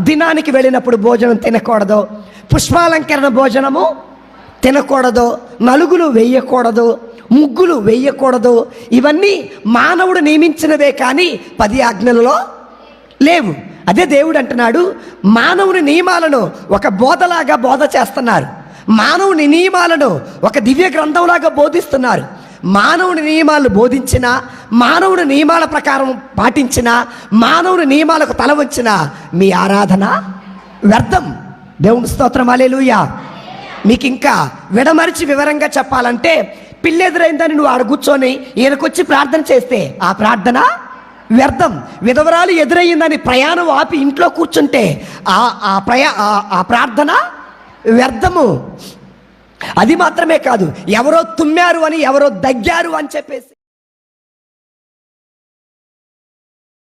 దినానికి వెళ్ళినప్పుడు భోజనం తినకూడదు. పుష్పాలంకరణ భోజనము తినకూడదు. నలుగులు వేయకూడదు. ముగ్గులు వేయకూడదు. ఇవన్నీ మానవుడు నియమించినవే కానీ పది ఆజ్ఞలలో లేవు. అదే దేవుడు అంటున్నాడు మానవుని నియమాలను ఒక బోధలాగా బోధ చేస్తున్నారు. మానవుని నియమాలను ఒక దివ్య గ్రంథంలాగా బోధిస్తున్నారు. మానవుని నియమాలు బోధించిన మానవుని నియమాల ప్రకారం పాటించిన మానవుని నియమాలకు తల వచ్చిన మీ ఆరాధన వ్యర్థం. దేవుని స్తోత్రం అలేలుయా మీకు ఇంకా విడమరిచి వివరంగా చెప్పాలంటే పిల్లెదురైందని నువ్వు ఆడ కూర్చొని ఈయనకొచ్చి ప్రార్థన చేస్తే ఆ ప్రార్థన వ్యర్థం. విధవరాలు ఎదురయ్యిందని ప్రయాణం ఆపి ఇంట్లో కూర్చుంటే ఆ ఆ ప్రయా ఆ ప్రార్థన వ్యర్థము. అది మాత్రమే కాదు ఎవరో తుమ్మారు అని ఎవరో దగ్గారు అని చెప్పేసి